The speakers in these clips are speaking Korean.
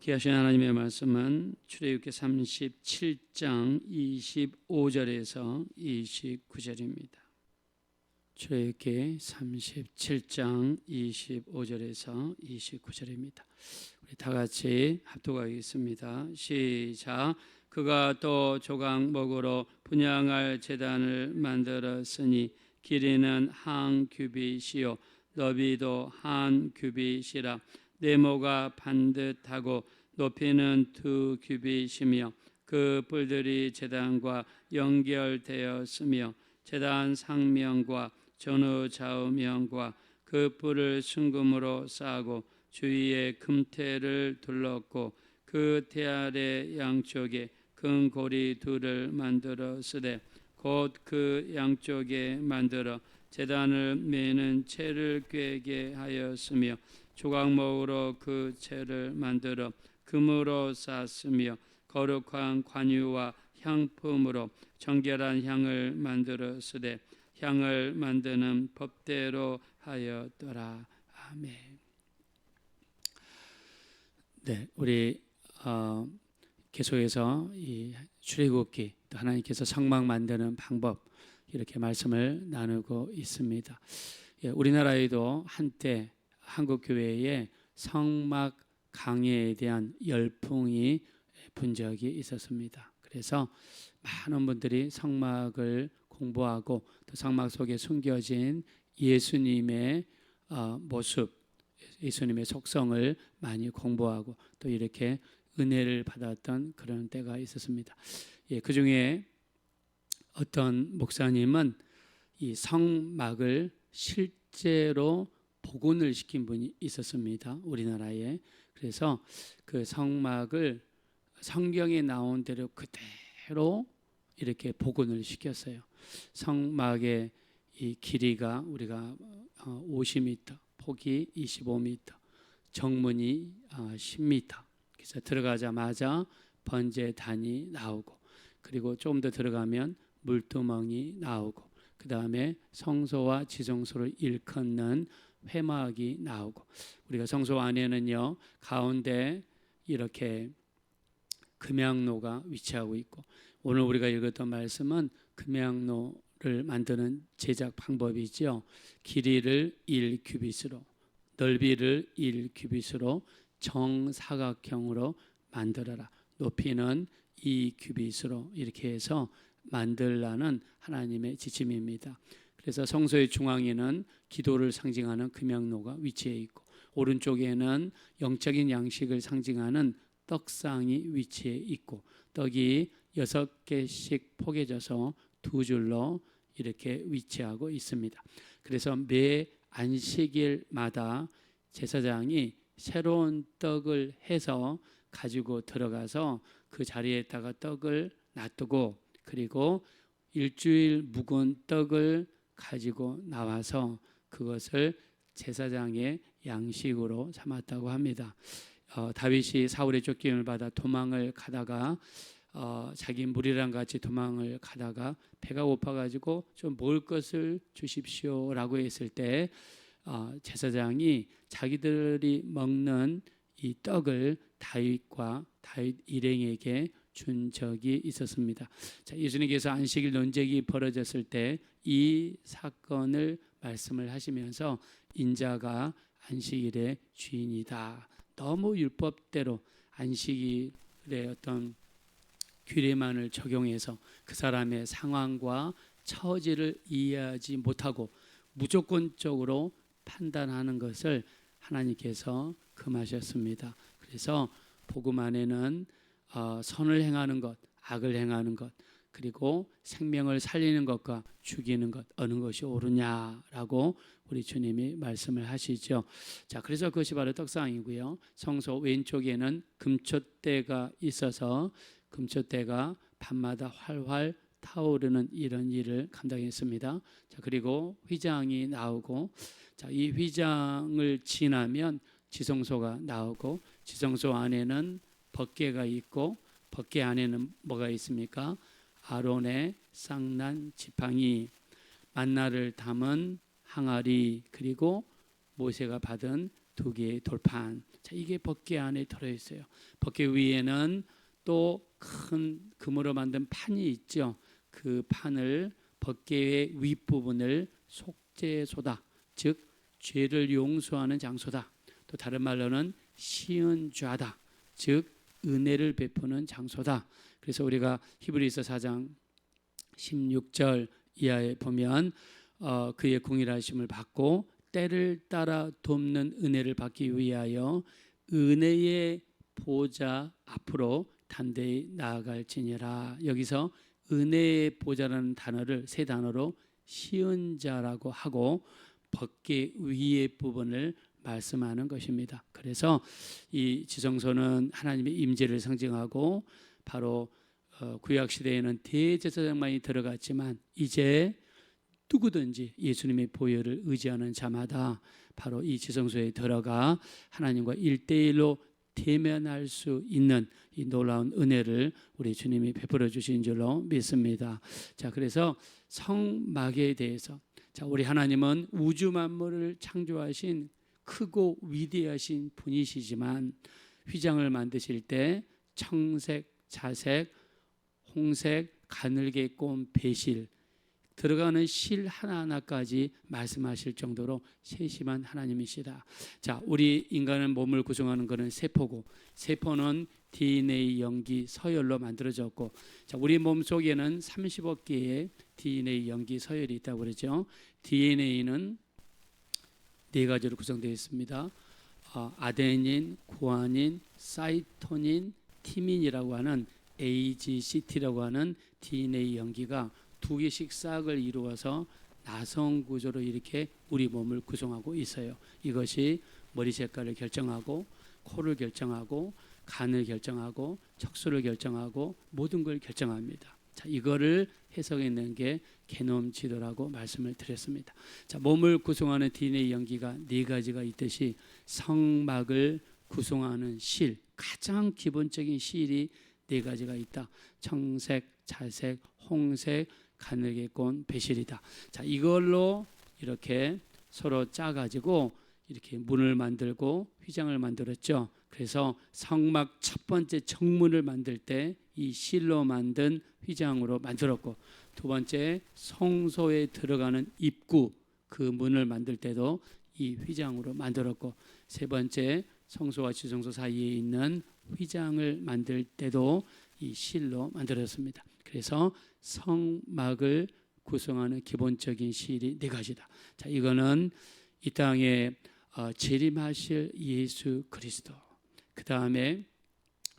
귀하신 하나님의 말씀은 출애굽기 37장 25절에서 29절입니다. 출애굽기 37장 25절에서 29절입니다. 우리 다 같이 합독하겠습니다. 시작. 그가 또 조각 목으로 분양할 제단을 만들었으니 길이는 한 규빗이요 너비도 한 규빗이라 네모가 반듯하고 높이는 두 규빗이며 그 뿔들이 제단과 연결되었으며 제단 상면과 전후 좌우면과 그 뿔을 순금으로 싸고 주위에 금태를 둘렀고 그 태아래 양쪽에 큰 고리 둘을 만들어 쓰되 곧 그 양쪽에 만들어 제단을 매는 채를 꿰게 하였으며 조각목으로 그 채를 만들어 금으로 쌌으며 거룩한 관유와 향품으로 정결한 향을 만들어 쓰되 향을 만드는 법대로 하였더라. 아멘. 네, 우리 어, 계속해서 이 출애굽기 또 하나님께서 성막 만드는 방법 이렇게 말씀을 나누고 있습니다. 예, 우리나라에도 한때 한국 교회에 성막 강의에 대한 열풍이 분 적이 있었습니다. 그래서 많은 분들이 성막을 공부하고 또 성막 속에 숨겨진 예수님의 어, 모습, 예수님의 속성을 많이 공부하고 또 이렇게 은혜를 받았던 그런 때가 있었습니다. 예, 그 중에 어떤 목사님은 이 성막을 실제로 복원을 시킨 분이 있었습니다. 우리나라에. 그래서 그 성막을 성경에 나온 대로 그대로 이렇게 복원을 시켰어요. 성막의 이 길이가 우리가 50m, 어, 폭이 25m, 정문이 10m. 어, 그래서 들어가자마자 번제단이 나오고 그리고 좀 더 들어가면 물두멍이 나오고 그 다음에 성소와 지성소를 일컫는 회막이 나오고 우리가 성소 안에는요 가운데 이렇게 금양로가 위치하고 있고 오늘 우리가 읽었던 말씀은 금양로를 만드는 제작 방법이지요 길이를 1규빗으로 넓이를 1규빗으로 정사각형으로 만들어라 높이는 2규빗으로 이렇게 해서 만들라는 하나님의 지침입니다. 그래서 성소의 중앙에는 기도를 상징하는 금양로가 위치해 있고 오른쪽에는 영적인 양식을 상징하는 떡상이 위치해 있고 떡이 여섯 개씩 포개져서 두 줄로 이렇게 위치하고 있습니다. 그래서 매 안식일마다 제사장이 새로운 떡을 해서 가지고 들어가서 그 자리에다가 떡을 놔두고 그리고 일주일 묵은 떡을 가지고 나와서 그것을 제사장의 양식으로 삼았다고 합니다. 어, 다윗이 사울의 쫓김을 받아 도망을 가다가 어, 자기 무리랑 같이 도망을 가다가 배가 고파가지고 좀 먹을 것을 주십시오라고 했을 때 어, 제사장이 자기들이 먹는 이 떡을 다윗과 다윗 일행에게 준 적이 있었습니다. 자, 예수님께서 안식일 논쟁이 벌어졌을 때 이 사건을 말씀을 하시면서 인자가 안식일의 주인이다. 너무 율법대로 안식일의 어떤 규례만을 적용해서 그 사람의 상황과 처지를 이해하지 못하고 무조건적으로 판단하는 것을 하나님께서 금하셨습니다. 그래서 복음 안에는 어, 선을 행하는 것, 악을 행하는 것, 그리고 생명을 살리는 것과 죽이는 것 어느 것이 옳으냐라고 우리 주님이 말씀을 하시죠. 자, 그래서 그것이 바로 떡상이고요. 성소 왼쪽에는 금초대가 있어서 금초대가 밤마다 활활 타오르는 이런 일을 감당했습니다. 자, 그리고 휘장이 나오고 자, 이 휘장을 지나면 지성소가 나오고 지성소 안에는 벗개가 있고 벗개 안에는 뭐가 있습니까? 아론의 쌍난 지팡이, 만나를 담은 항아리 그리고 모세가 받은 두 개의 돌판. 자, 이게 법궤 안에 들어 있어요. 법궤 위에는 또 큰 금으로 만든 판이 있죠. 그 판을 법궤의 윗부분을 속죄소다. 즉 죄를 용서하는 장소다. 또 다른 말로는 시은 좌다. 즉 은혜를 베푸는 장소다. 그래서 우리가 히브리서 4장 16절 이하에 보면 어, 그의 공일하심을 받고 때를 따라 돕는 은혜를 받기 위하여 은혜의 보좌 앞으로 단대히 나아갈지니라. 여기서 은혜의 보좌라는 단어를 세 단어로 시은 자라고 하고 벗개 위의 부분을 말씀하는 것입니다. 그래서 이 지성소는 하나님의 임재를 상징하고 바로 어, 구약 시대에는 대제사장만이 들어갔지만 이제 누구든지 예수님의 보혈을 의지하는 자마다 바로 이 지성소에 들어가 하나님과 일대일로 대면할 수 있는 이 놀라운 은혜를 우리 주님이 베풀어 주신 줄로 믿습니다. 자, 그래서 성막에 대해서 자, 우리 하나님은 우주 만물을 창조하신 크고 위대하신 분이시지만 휘장을 만드실 때 청색, 자색, 홍색, 가늘게 꼰 배실 들어가는 실 하나하나까지 말씀하실 정도로 세심한 하나님이시다. 자, 우리 인간은 몸을 구성하는 것은 세포고 세포는 DNA 염기 서열로 만들어졌고 자, 우리 몸 속에는 30억 개의 DNA 염기 서열이 있다고 그러죠. DNA는 네 가지로 구성되어 있습니다. 어, 아데닌, 구아닌, 사이토닌, 티민이라고 하는 AGCT라고 하는 DNA 염기가 두 개씩 싹을 이루어서 나성 구조로 이렇게 우리 몸을 구성하고 있어요. 이것이 머리 색깔을 결정하고 코를 결정하고 간을 결정하고 척수를 결정하고 모든 걸 결정합니다. 자, 이거를 해석해낸 게 게놈 지도라고 말씀을 드렸습니다. 자, 몸을 구성하는 DNA 연기가 네 가지가 있듯이 성막을 구성하는 실, 가장 기본적인 실이 네 가지가 있다. 청색, 자색, 홍색, 가늘게 꼰 배실이다. 자, 이걸로 이렇게 서로 짜 가지고 이렇게 문을 만들고 휘장을 만들었죠. 그래서 성막 첫 번째 정문을 만들 때 이 실로 만든 휘장으로 만들었고 두 번째 성소에 들어가는 입구 그 문을 만들 때도 이 휘장으로 만들었고 세 번째 성소와 지성소 사이에 있는 휘장을 만들 때도 이 실로 만들었습니다. 그래서 성막을 구성하는 기본적인 실이 네 가지다. 자, 이거는 이 땅에 어, 재림하실 예수 그리스도. 그 다음에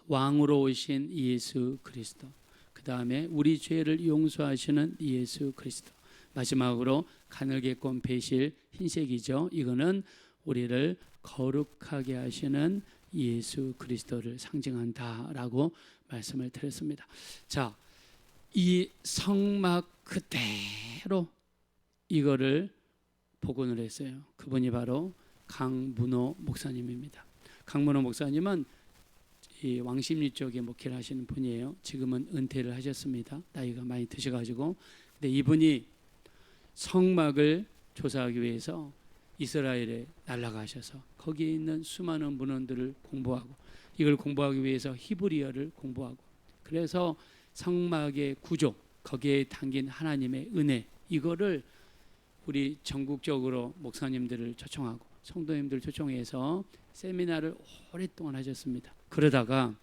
왕으로 오신 예수 그리스도. 그 다음에 우리 죄를 용서하시는 예수 그리스도. 마지막으로 가늘게 꼰 배실 흰색이죠. 이거는 우리를 거룩하게 하시는 예수 그리스도를 상징한다라고 말씀을 드렸습니다. 자, 이 성막 그대로 이거를 복원을 했어요. 그분이 바로 강문호 목사님입니다. 강문호 목사님은 이 왕십리 쪽에 목회를 하시는 분이에요. 지금은 은퇴를 하셨습니다. 나이가 많이 드셔가지고. 근데 이분이 성막을 조사하기 위해서 이스라엘에 날아가셔서 거기에 있는 수많은 문헌들을 공부하고 이걸 공부하기 위해서 히브리어를 공부하고 그래서 성막의 구조 거기에 담긴 하나님의 은혜 이거를 우리 전국적으로 목사님들을 초청하고 성도님들 초청해서 세미나를 오랫동안 하셨습니다. 그러다가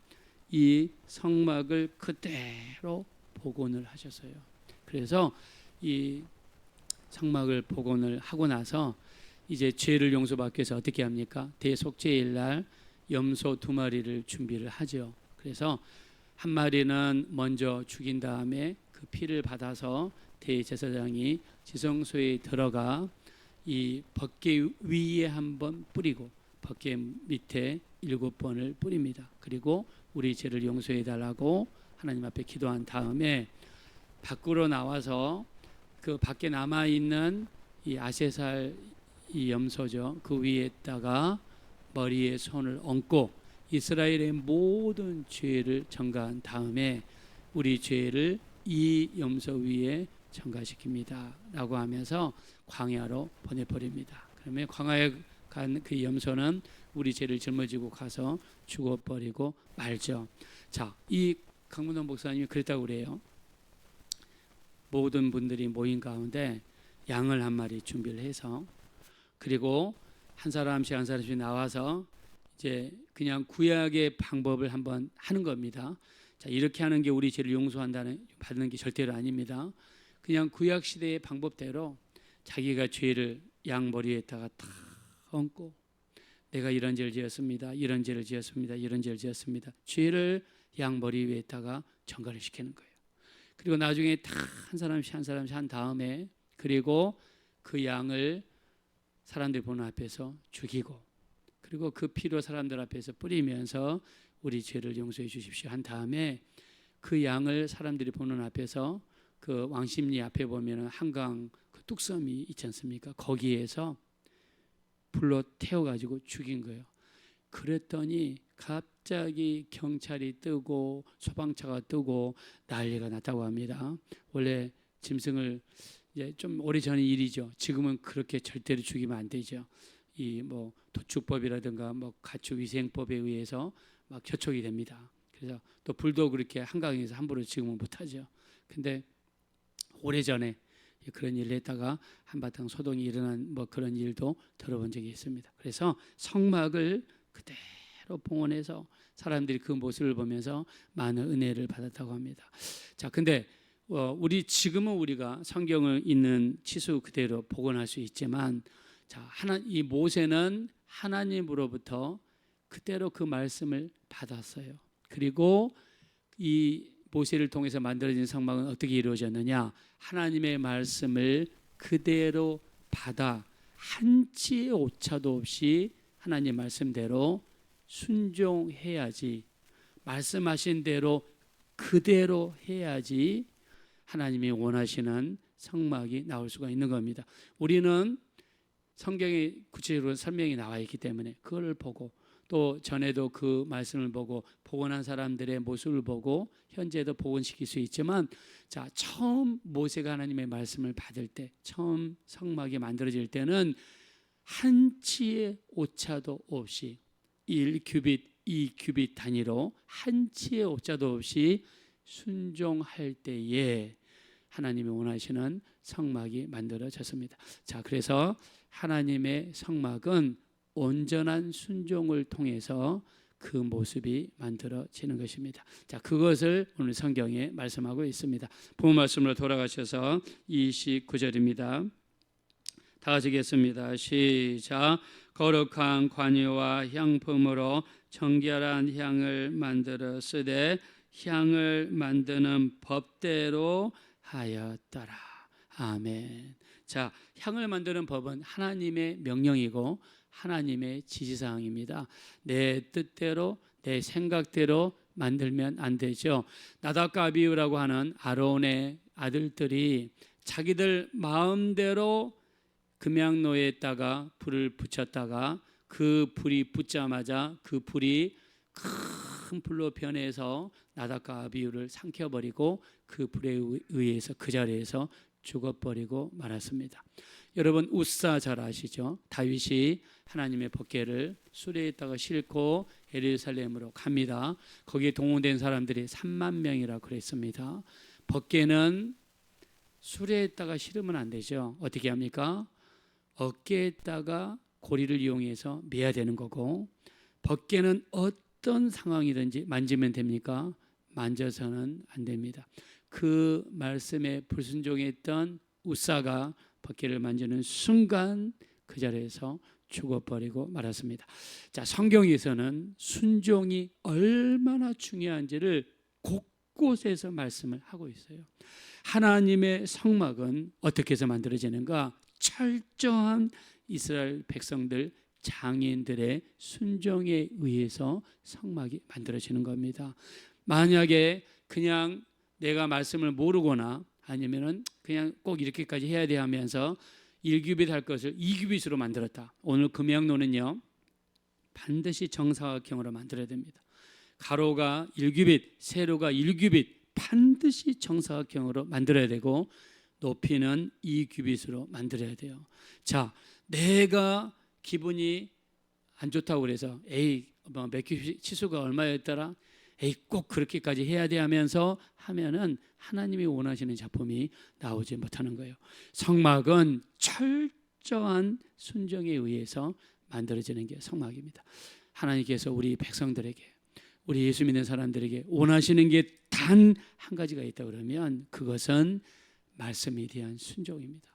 이 성막을 그대로 복원을 하셨어요. 그래서 이 성막을 복원을 하고 나서 이제 죄를 용서받기 위해서 어떻게 합니까? 대속죄일 날 염소 두 마리를 준비를 하죠. 그래서 한 마리는 먼저 죽인 다음에 그 피를 받아서 대제사장이 지성소에 들어가 이 벗개 위에 한 번 뿌리고 벗개 밑에 일곱 번을 뿌립니다. 그리고 우리 죄를 용서해 달라고 하나님 앞에 기도한 다음에 밖으로 나와서 그 밖에 남아 있는 이 아세살 이 염소죠. 그 위에다가 머리에 손을 얹고 이스라엘의 모든 죄를 전가한 다음에 우리 죄를 이 염소 위에 전가시킵니다 라고 하면서 광야로 보내버립니다. 그러면 광야에 간 그 염소는 우리 죄를 짊어지고 가서 죽어버리고 말죠. 자, 이 강문원 목사님이 그랬다고 그래요. 모든 분들이 모인 가운데 양을 한 마리 준비를 해서 그리고 한 사람씩 한 사람씩 나와서 이제 그냥 구약의 방법을 한번 하는 겁니다. 자, 이렇게 하는 게 우리 죄를 용서한다는 받는 게 절대로 아닙니다. 그냥 구약 시대의 방법대로 자기가 죄를 양 머리에다가 탁 얹고 내가 이런 죄를 지었습니다. 이런 죄를 지었습니다. 이런 죄를 지었습니다. 죄를 양 머리 위에다가 전가를 시키는 거예요. 그리고 나중에 다 한 사람씩 한 사람씩 한 다음에 그리고 그 양을 사람들 보는 앞에서 죽이고 그리고 그 피로 사람들 앞에서 뿌리면서 우리 죄를 용서해 주십시오 한 다음에 그 양을 사람들이 보는 앞에서 그 왕십리 앞에 보면은 한강 그 뚝섬이 있지 않습니까? 거기에서 불로 태워 가지고 죽인 거예요. 그랬더니 갑자기 경찰이 뜨고 소방차가 뜨고 난리가 났다고 합니다. 원래 짐승을 이제 좀 오래 전 일이죠. 지금은 그렇게 절대로 죽이면 안 되죠. 이 뭐 도축법이라든가 뭐 가축 위생법에 의해서 막 교촉이 됩니다. 그래서 또 불도 그렇게 한강에서 함부로 지금은 못 하죠. 근데 오래 전에 그런 일을 했다가 한바탕 소동이 일어난 뭐 그런 일도 들어본 적이 있습니다. 그래서 성막을 그대로 봉헌해서 사람들이 그 모습을 보면서 많은 은혜를 받았다고 합니다. 자, 근데 어, 우리 지금은 우리가 성경을 있는 치수 그대로 복원할 수 있지만 자, 하나 이 모세는 하나님으로부터 그대로 그 말씀을 받았어요. 그리고 이 모세를 통해서 만들어진 성막은 어떻게 이루어졌느냐? 하나님의 말씀을 그대로 받아 한치의 오차도 없이 하나님 말씀대로 순종해야지 말씀하신 대로 그대로 해야지 하나님이 원하시는 성막이 나올 수가 있는 겁니다. 우리는 성경에 구체적으로 설명이 나와 있기 때문에 그걸 보고 또 전에도 그 말씀을 보고 복원한 사람들의 모습을 보고 현재도 복원시킬 수 있지만 자 처음 모세가 하나님의 말씀을 받을 때 처음 성막이 만들어질 때는 한 치의 오차도 없이 1규빗, 2규빗 단위로 한 치의 오차도 없이 순종할 때에 하나님이 원하시는 성막이 만들어졌습니다. 자, 그래서 하나님의 성막은 온전한 순종을 통해서 그 모습이 만들어지는 것입니다. 자, 그것을 오늘 성경에 말씀하고 있습니다. 본 말씀으로 돌아가셔서 29절입니다. 다 같이 읽겠습니다. 시작. 거룩한 관유와 향품으로 정결한 향을 만들어 쓰되 향을 만드는 법대로 하였더라. 아멘. 자, 향을 만드는 법은 하나님의 명령이고 하나님의 지시사항입니다. 내 뜻대로 내 생각대로 만들면 안 되죠. 나답과 아비우라고 하는 아론의 아들들이 자기들 마음대로 금양로에다가 불을 붙였다가 그 불이 붙자마자 그 불이 큰 불로 변해서 나답과 아비우를 삼켜버리고 그 불에 의해서 그 자리에서 죽어버리고 말았습니다. 여러분 우사 잘 아시죠? 다윗이 하나님의 법궤를 수레에다가 싣고 예루살렘으로 갑니다. 거기에 동원된 사람들이 3만 명이라 그랬습니다. 법궤는 수레에다가 실으면 안 되죠. 어떻게 합니까? 어깨에다가 고리를 이용해서 매야 되는 거고 법궤는 어떤 상황이든지 만지면 됩니까? 만져서는 안 됩니다. 그 말씀에 불순종했던 우사가 법궤를 만지는 순간 그 자리에서 죽어버리고 말았습니다. 자, 성경에서는 순종이 얼마나 중요한지를 곳곳에서 말씀을 하고 있어요. 하나님의 성막은 어떻게 해서 만들어지는가? 철저한 이스라엘 백성들 장인들의 순종에 의해서 성막이 만들어지는 겁니다. 만약에 그냥 내가 말씀을 모르거나 아니면은 그냥 꼭 이렇게까지 해야 돼 하면서 1규빗 할 것을 2규빗으로 만들었다. 오늘 금양로는요. 반드시 정사각형으로 만들어야 됩니다. 가로가 1규빗, 세로가 1규빗 반드시 정사각형으로 만들어야 되고 높이는 2규빗으로 만들어야 돼요. 자, 내가 기분이 안 좋다고 그래서 에이 뭐 맥주 치수가 얼마였더라 에이 꼭 그렇게까지 해야 돼 하면서 하면은 하나님이 원하시는 작품이 나오지 못하는 거예요. 성막은 철저한 순종에 의해서 만들어지는 게 성막입니다. 하나님께서 우리 백성들에게 우리 예수 믿는 사람들에게 원하시는 게 단 한 가지가 있다 그러면 그것은 말씀에 대한 순종입니다.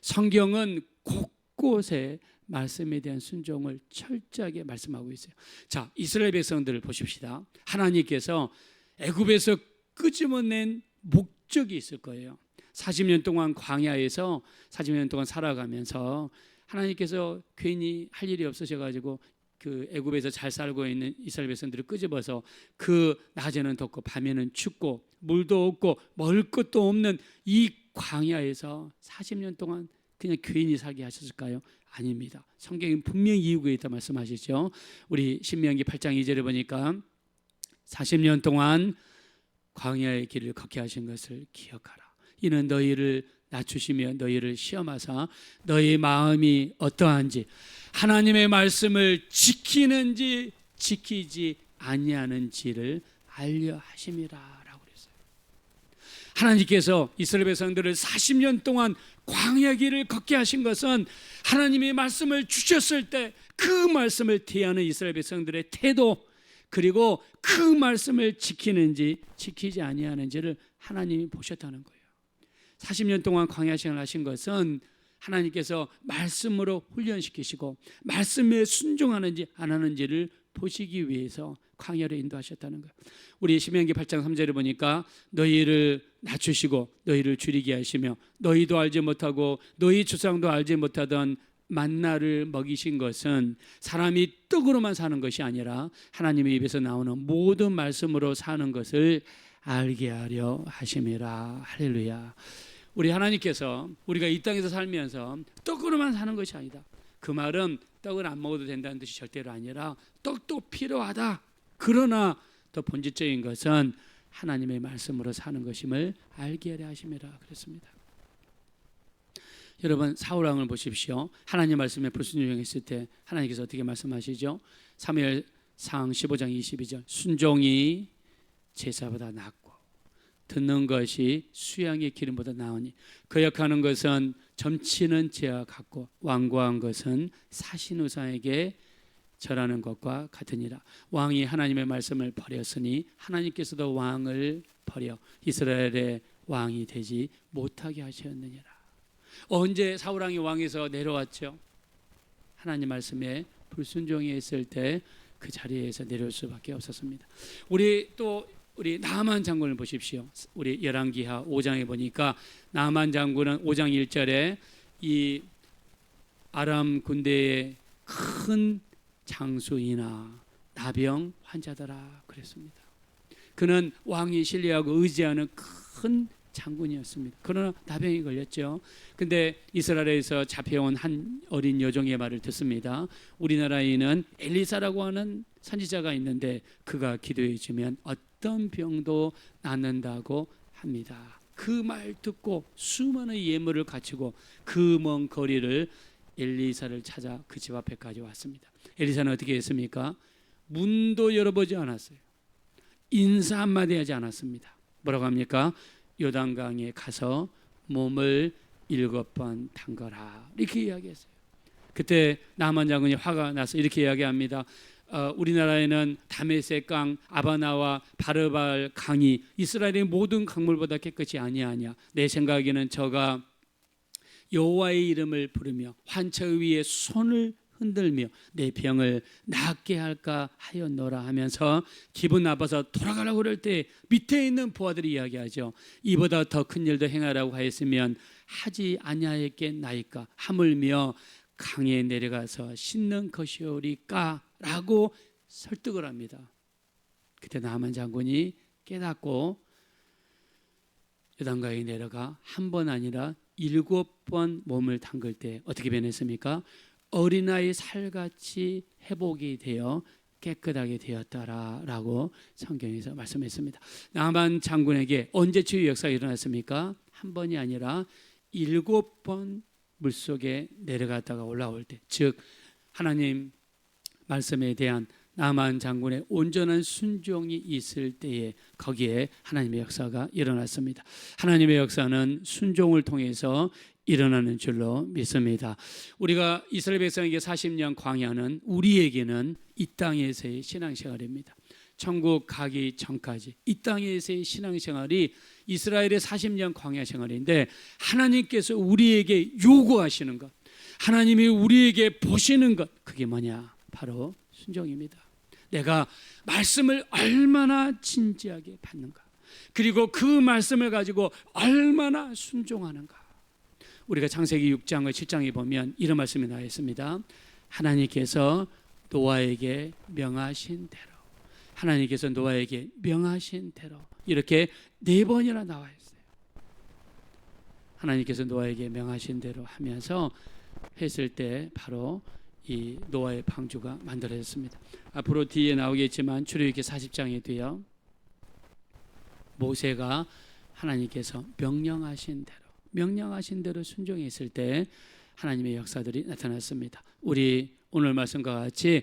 성경은 곳곳에 말씀에 대한 순종을 철저하게 말씀하고 있어요. 자, 이스라엘 백성들을 보십시다. 하나님께서 애굽에서 끄집어낸 목적이 있을 거예요. 40년 동안 광야에서 40년 동안 살아가면서 하나님께서 괜히 할 일이 없으셔 가지고 그 애굽에서 잘 살고 있는 이스라엘 백성들을 끄집어서 그 낮에는 덥고 밤에는 춥고 물도 없고 먹을 것도 없는 이 광야에서 40년 동안 그냥 괜히 살게 하셨을까요? 아닙니다. 성경이 분명히 이유가 있다 말씀하시죠. 우리 신명기 8장 2절에 보니까 40년 동안 광야의 길을 걷게 하신 것을 기억하라. 이는 너희를 낮추시며 너희를 시험하사 너희 마음이 어떠한지 하나님의 말씀을 지키는지 지키지 아니하는지를 알려 하심이라라고 그랬어요. 하나님께서 이스라엘 백성들을 40년 동안 광야 길을 걷게 하신 것은 하나님의 말씀을 주셨을 때 그 말씀을 대하는 이스라엘 백성들의 태도 그리고 그 말씀을 지키는지 지키지 아니하는지를 하나님이 보셨다는 거예요. 40년 동안 광야 생활을 하신 것은 하나님께서 말씀으로 훈련시키시고 말씀에 순종하는지 안 하는지를 보시기 위해서 광야로 인도하셨다는 거예요. 우리 시명기 8장 3절에 보니까 너희를 낮추시고 너희를 줄이게 하시며 너희도 알지 못하고 너희 주상도 알지 못하던 만나를 먹이신 것은 사람이 떡으로만 사는 것이 아니라 하나님의 입에서 나오는 모든 말씀으로 사는 것을 알게 하려 하심이라 할렐루야. 우리 하나님께서 우리가 이 땅에서 살면서 떡으로만 사는 것이 아니다. 그 말은 떡을 안 먹어도 된다는 뜻이 절대로 아니라 떡도 필요하다. 그러나 더 본질적인 것은 하나님의 말씀으로 사는 것임을 알게 하려 하심이라 그랬습니다. 여러분 사울 왕을 보십시오. 하나님 말씀에 불순종했을 때 하나님께서 어떻게 말씀하시죠? 사무엘상 15장 22절 순종이 제사보다 낫고 듣는 것이 수양의 기름보다 나으니 거역하는 것은 점치는 죄와 같고 완고한 것은 사신 우상에게 절하는 것과 같으니라. 왕이 하나님의 말씀을 버렸으니 하나님께서도 왕을 버려 이스라엘의 왕이 되지 못하게 하셨느니라. 언제 사울 왕이 왕에서 내려왔죠? 하나님 말씀에 불순종이 있을 때 그 자리에서 내려올 수밖에 없었습니다. 우리 또 우리 나만 장군을 보십시오. 우리 열왕기하 5장에 보니까 나만 장군은 5장 1절에 이 아람 군대의 큰 장수이나 나병 환자더라 그랬습니다. 그는 왕이 신뢰하고 의지하는 큰 장군이었습니다. 그러나 나병이 걸렸죠. 근데 이스라엘에서 잡혀온 한 어린 여종의 말을 듣습니다. 우리나라에는 엘리사라고 하는 선지자가 있는데 그가 기도해 주면 어떤 병도 낫는다고 합니다. 그 말 듣고 수많은 예물을 갖추고 그 먼 거리를 엘리사를 찾아 그 집 앞에까지 왔습니다. 엘리사는 어떻게 했습니까? 문도 열어보지 않았어요. 인사 한마디 하지 않았습니다. 뭐라고 합니까? 요단강에 가서 몸을 일곱 번 담거라 이렇게 이야기했어요. 그때 나만 장군이 화가 나서 이렇게 이야기합니다. 어, 우리나라에는 다메섹강, 아바나와 바르발 강이 이스라엘의 모든 강물보다 깨끗이 아니하냐. 내 생각에는 저가 여호와의 이름을 부르며 환처 위에 손을 흔들며 내 병을 낫게 할까 하였노라 하면서 기분 나빠서 돌아가라고 그럴 때 밑에 있는 부하들이 이야기하죠. 이보다 더 큰 일도 행하라고 하였으면 하지 아니하였겠나이까 하물며 강에 내려가서 씻는 것이오리까라고 설득을 합니다. 그때 나만 장군이 깨닫고 요단강에 내려가 한 번 아니라 일곱 번 몸을 담글 때 어떻게 변했습니까? 어린아이 살같이 회복이 되어 깨끗하게 되었다라고 성경에서 말씀했습니다. 나만 장군에게 언제 치유 역사가 일어났습니까? 한 번이 아니라 일곱 번 물속에 내려갔다가 올라올 때, 즉 하나님 말씀에 대한 나만 장군의 온전한 순종이 있을 때에 거기에 하나님의 역사가 일어났습니다. 하나님의 역사는 순종을 통해서 일어나는 줄로 믿습니다. 우리가 이스라엘 백성에게 40년 광야는 우리에게는 이 땅에서의 신앙생활입니다. 천국 가기 전까지 이 땅에서의 신앙생활이 이스라엘의 40년 광야 생활인데 하나님께서 우리에게 요구하시는 것, 하나님이 우리에게 보시는 것 그게 뭐냐? 바로 순종입니다. 내가 말씀을 얼마나 진지하게 받는가. 그리고 그 말씀을 가지고 얼마나 순종하는가. 우리가 창세기 6장과 7장에 보면 이런 말씀이 나와 있습니다. 하나님께서 노아에게 명하신 대로 하나님께서 노아에게 명하신 대로 이렇게 네 번이나 나와 있어요. 하나님께서 노아에게 명하신 대로 하면서 했을 때 바로 이 노아의 방주가 만들어졌습니다. 앞으로 뒤에 나오겠지만 출애굽기 40장에 도요. 모세가 하나님께서 명령하신 대로 명령하신 대로 순종했을 때 하나님의 역사들이 나타났습니다. 우리 오늘 말씀과 같이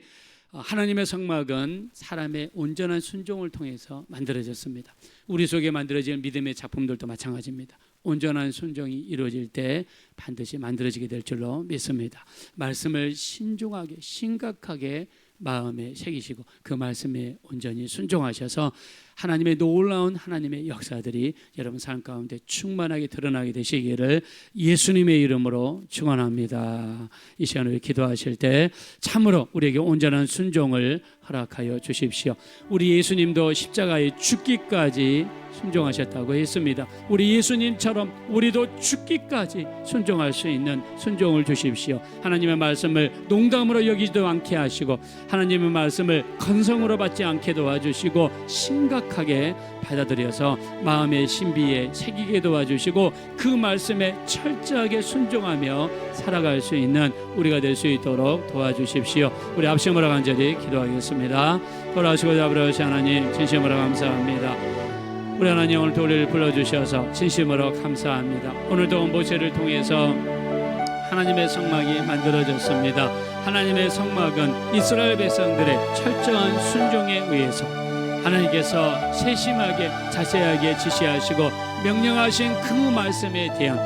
하나님의 성막은 사람의 온전한 순종을 통해서 만들어졌습니다. 우리 속에 만들어진 믿음의 작품들도 마찬가지입니다. 온전한 순종이 이루어질 때 반드시 만들어지게 될 줄로 믿습니다. 말씀을 신중하게 심각하게 마음에 새기시고 그 말씀에 온전히 순종하셔서 하나님의 놀라운 하나님의 역사들이 여러분 삶 가운데 충만하게 드러나게 되시기를 예수님의 이름으로 축원합니다. 이 시간에 기도하실 때 참으로 우리에게 온전한 순종을 허락하여 주십시오. 우리 예수님도 십자가에 죽기까지 순종하셨다고 했습니다. 우리 예수님처럼 우리도 죽기까지 순종할 수 있는 순종을 주십시오. 하나님의 말씀을 농담으로 여기지도 않게 하시고 하나님의 말씀을 건성으로 받지 않게 도와주시고 심각 하게 받아들여서 마음의 신비에 새기게 도와주시고 그 말씀에 철저하게 순종하며 살아갈 수 있는 우리가 될 수 있도록 도와주십시오. 우리 합심으로 간절히 기도하겠습니다. 돌아오시고 잡으러오시 하나님 진심으로 감사합니다. 우리 하나님 오늘도 우리를 불러주셔서 진심으로 감사합니다. 오늘도 모세를 통해서 하나님의 성막이 만들어졌습니다. 하나님의 성막은 이스라엘 백성들의 철저한 순종에 의해서 하나님께서 세심하게 자세하게 지시하시고 명령하신 그 말씀에 대한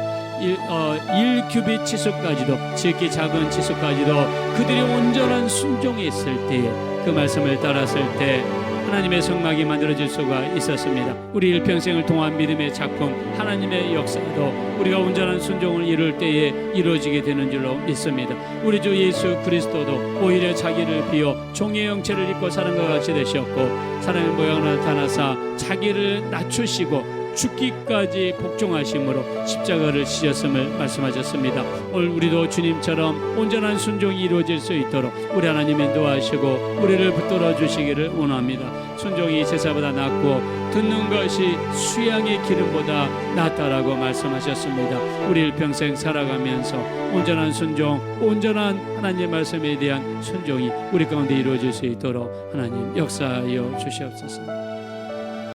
1, 어, 1규빗 치수까지도 지극히 작은 치수까지도 그들이 온전한 순종했을 때에 그 말씀을 따랐을 때 하나님의 성막이 만들어질 수가 있었습니다. 우리 일평생을 통한 믿음의 작품 하나님의 역사도 우리가 온전한 순종을 이룰 때에 이루어지게 되는 줄로 믿습니다. 우리 주 예수 그리스도도 오히려 자기를 비워 종의 형체를 입고 사는 것 같이 되셨고 사람의 모양을 나타나사 자기를 낮추시고 죽기까지 복종하심으로 십자가를 지셨음을 말씀하셨습니다. 오늘 우리도 주님처럼 온전한 순종이 이루어질 수 있도록 우리 하나님 인도하시고 우리를 붙들어 주시기를 원합니다. 순종이 제사보다 낫고 듣는 것이 수양의 기름보다 낫다라고 말씀하셨습니다. 우리 일평생 살아가면서 온전한 순종, 온전한 하나님의 말씀에 대한 순종이 우리 가운데 이루어질 수 있도록 하나님 역사하여 주시옵소서.